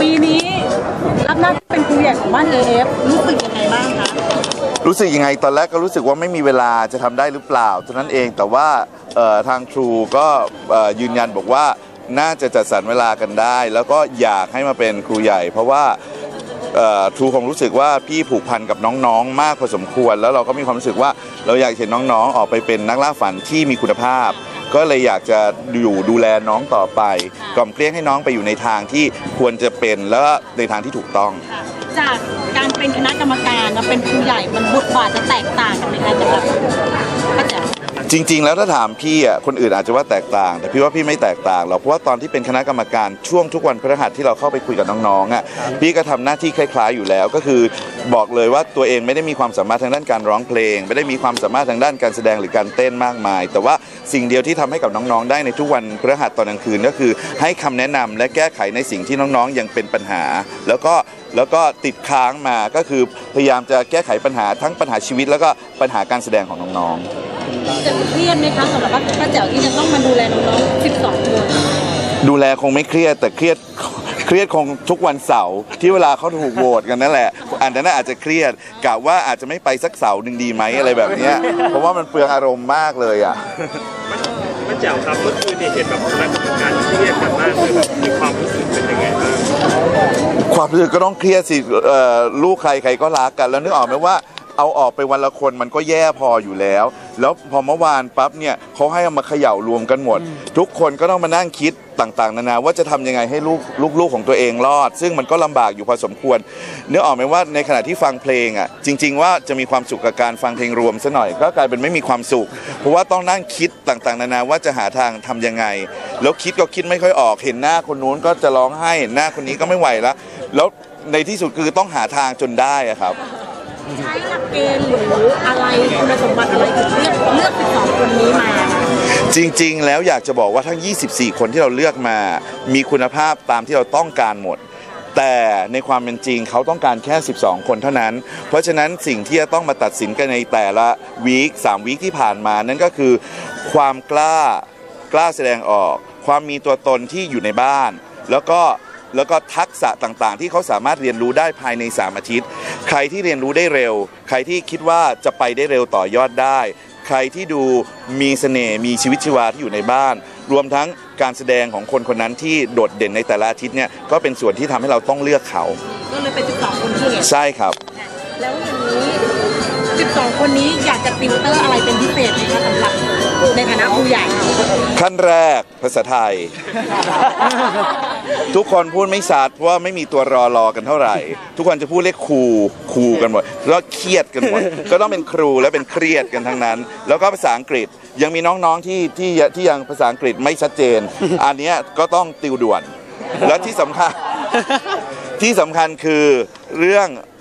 ปีนี้รับหน้าที่เป็นครูใหญ่ของบ้าน AF รู้สึกยังไงบ้างคะรู้สึกยังไงตอนแรกก็รู้สึกว่าไม่มีเวลาจะทำได้หรือเปล่าเท่านั้นเองแต่ว่าเอ่อทางครูก็เอ่อยืนยันบอกว่าน่าจะจัดสรรเวลากันได้ แล้วก็อยากให้มาเป็นครูใหญ่ เพราะว่า เอ่อครูคงรู้สึกว่าพี่ผูกพันกับน้องๆ มากพอสมควร แล้วเราก็มีความรู้สึกว่าเราอยากเห็นน้องๆ ออกไปเป็นนักล่าฝันที่มีคุณภาพ ก็เลยอยากจะอยู่ดูแลน้องต่อไปกล่อมเกลี้ยงให้น้องไปอยู่ในทางที่ควรจะเป็นแล้วในทางที่ถูกต้อง จากการเป็นคณะกรรมการมาเป็นครูใหญ่มันบทบาทจะแตกต่างกันไหมคะสำหรับป้าแจ๋วจริง ๆ แล้วถ้าถามพี่อะคนอื่นอาจจะว่าแตกต่าง แต่พี่ว่าพี่ไม่แตกต่างหรอกเพราะว่าตอนที่เป็นคณะกรรมการช่วงทุกวันพฤหัสที่เราเข้าไปคุยกับน้องๆอะพี่ก็ทำหน้าที่คล้าย ๆอยู่แล้ว ก็คือบอกเลยว่าตัวเองไม่ได้มีความสามารถทางด้านการร้องเพลง ไม่ได้มีความสามารถทางด้านการแสดงหรือการเต้นมากมาย แต่ว่าสิ่งเดียวที่ทำให้กับน้องๆ ได้ในทุกวันพฤหัสตอนกลางคืนก็คือ ให้คำแนะนำและแก้ไขในสิ่งที่น้องๆยังเป็นปัญหา แล้วก็ แล้วก็ติดค้างมาก็คือพยายามจะแก้ไขปัญหาทั้งปัญหาชีวิต แล้วก็ปัญหาการแสดงของน้องๆจะเครียดไหมคะสำหรับป้าแจ๋วที่จะต้องมาดูแลน้องๆ 12 คนดูแลคงไม่เครียดแต่เครียดเครียดคงทุกวันเสาร์ที่เวลาเขาถูกโหวตกันนั่นแหละ อันนั้นนะอาจจะเครียดกะว่าอาจจะไม่ไปสักเสาร์หนึ่งดีไหมอะไรแบบเนี้ยเพราะว่ามันเปลืองอารมณ์มากเลยอะป้า แจ๋วครับเมื่อคืนเนี่ยเห็นแบบคณะกรรมการเครียดกันมากเลยแบบมีความรู้สึกเป็นยังไงบ้างความรู้สึกก็ต้องเครียดสิเอ่อลูกใครใครก็รักกัน แล้วนึกออกไหมว่า เอาออกไปวันละคนมันก็แย่พออยู่แล้ว แล้วพอเมื่อวานปั๊บเนี่ยเขาให้เอามาเขย่ารวมกันหมด ทุกคนก็ต้องมานั่งคิดต่างๆ นานาว่าจะทำยังไงให้ลูกลูกๆของตัวเองรอด ซึ่งมันก็ลำบากอยู่พอสมควรนึกออกไหมว่าในขณะที่ฟังเพลงอะจริง ๆ ว่าจะมีความสุขกับการฟังเพลงรวมซะหน่อยก็กลายเป็นไม่มีความสุข เพราะว่าต้องนั่งคิดต่างๆ นานาว่าจะหาทางทำยังไง แล้วคิดก็คิดไม่ค่อยออกเห็นหน้าคนนู้นก็จะร้องไห้เห็นหน้าคนนี้ก็ไม่ไหวแล้วแล้วในที่สุดคือต้องหาทางจนได้อะครับ ใช้หลักเกณฑ์หรืออะไรคุณสมบัติอะไรถึงเลือกเลือก12คนนี้มา จริงๆ แล้วอยากจะบอกว่าทั้ง 24 คนที่เราเลือกมา มีคุณภาพตามที่เราต้องการหมด แต่ในความเป็นจริงเขาต้องการแค่ 12 คนเท่านั้น เพราะฉะนั้นสิ่งที่จะต้องมาตัดสินกันในแต่ละวีค3วีคที่ผ่านมานั่นก็คือความกล้ากล้าแสดงออก ความมีตัวตนที่อยู่ในบ้าน แล้วก็ แล้วก็ทักษะต่างๆ ที่เขาสามารถเรียนรู้ได้ภายใน 3 อาทิตย์ ใครที่เรียนรู้ได้เร็ว ใครที่คิดว่าจะไปได้เร็วต่อยอดได้ ใครที่ดูมีเสน่ห์มีชีวิตชีวาที่อยู่ในบ้าน รวมทั้งการแสดงของคนคนนั้นที่โดดเด่นในแต่ละอาทิตย์เนี่ยก็เป็นส่วนที่ทำให้เราต้องเลือกเขา ก็เลยเป็น12คนที่เห็นใช่ครับ แล้วอย่างนี้ 12 คนนี้อยากจะติวเตอร์อะไรเป็นพิเศษไหมคะสำหรับ ในฐานะครูใหญ่ ขั้นแรกภาษาไทย ทุกคนพูดไม่ชัดเพราะว่าไม่มีตัวรอรอกันเท่าไหร่ ทุกคนจะพูดเรียกครูครูกันหมดแล้วเครียดกันหมด ก็ต้องเป็นครูและเป็นเครียดกันทั้งนั้น แล้วก็ภาษาอังกฤษยังมีน้องๆที่ที่ที่ยังภาษาอังกฤษไม่ชัดเจน อันเนี้ยก็ต้องติวด่วน และที่สำคัญที่สำคัญคือเรื่องเอ่อ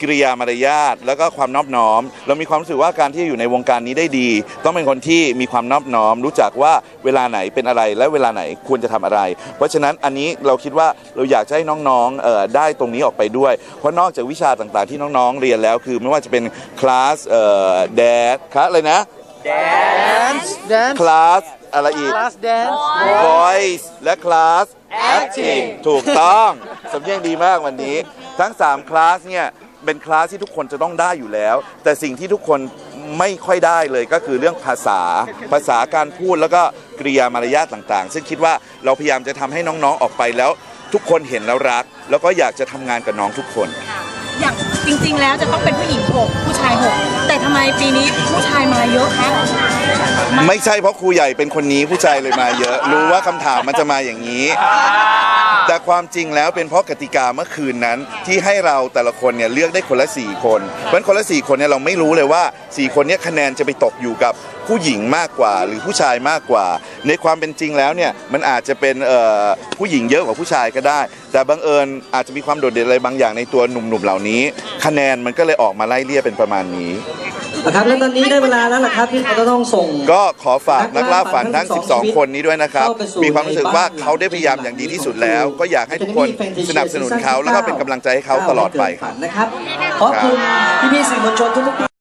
กิริยามารยาทแล้วก็ความนอบน้อม เรามีความรู้สึกว่าการที่อยู่ในวงการนี้ได้ดี ต้องเป็นคนที่มีความนอบน้อม รู้จักว่าเวลาไหนเป็นอะไรและเวลาไหนควรจะทำอะไร เพราะฉะนั้นอันนี้เราคิดว่าเราอยากจะให้น้องๆเอ่อได้ตรงนี้ออกไปด้วย เพราะนอกจากวิชาต่างๆ ที่น้องๆเรียนแล้ว คือไม่ว่าจะเป็นคลาสเอ่อแดดคลาสอะไรนะ dance dance คลาสอะไรอีก class dance voice และคลาส acting ถูกต้อง สำเนียงดีมากวันนี้ ทั้ง3คลาสเนี่ยเป็นคลาสที่ทุกคนจะต้องได้อยู่แล้ว แต่สิ่งที่ทุกคนไม่ค่อยได้เลยก็คือเรื่องภาษา ภาษาการพูดแล้วก็กริยามารยาทต่างๆ ซึ่งคิดว่าเราพยายามจะทำให้น้องๆออกไปแล้ว ทุกคนเห็นแล้วรัก แล้วก็อยากจะทำงานกับน้องทุกคน อย่างจริงๆแล้วจะต้องเป็นผู้หญิง6ผู้ชาย6แต่ทำไมปีนี้ผู้ชายมาเยอะคะไม่ใช่เพราะครูใหญ่เป็นคนนี้ผู้ชายเลยมาเยอะ รู้ว่าคำถามมันจะมาอย่างนี้ แต่ความจริงแล้วเป็นเพราะกติกาเมื่อคืนนั้น ที่ให้เราแต่ละคนเนี่ยเลือกได้คนละ 4 คน เพราะฉะนั้นคนละ 4 คนเนี่ยเราไม่รู้เลยว่า 4 คนเนี้คะแนนจะไปตกอยู่กับผู้หญิงมากกว่าหรือผู้ชายมากกว่า ในความเป็นจริงแล้วเนี่ยมันอาจจะเป็นเอ่อผู้หญิงเยอะกว่าผู้ชายก็ได้ แต่บังเอิญอาจจะมีความโดดเด่นอะไรบางอย่างในตัวหนุ่มๆเหล่านี้ คะแนนมันก็เลยออกมาไล่เลี่ยเป็นประมาณนี้ นะครับแล้วตอนนี้ได้เวลาแล้วล่ะครับที่เราจะต้องส่ง ก็ขอฝากนักล่าฝันทั้ง 12 คนนี้ด้วยนะครับเข้าไปสู่มีความรู้สึกว่าเขาได้พยายามอย่างดีที่สุดแล้ว ก็อยากให้ทุกคนสนับสนุนเขาแล้วก็เป็นกำลังใจให้เขาตลอดไปครับนะครับขอบคุณพี่ๆสื่อมวลชนทุกๆท่าน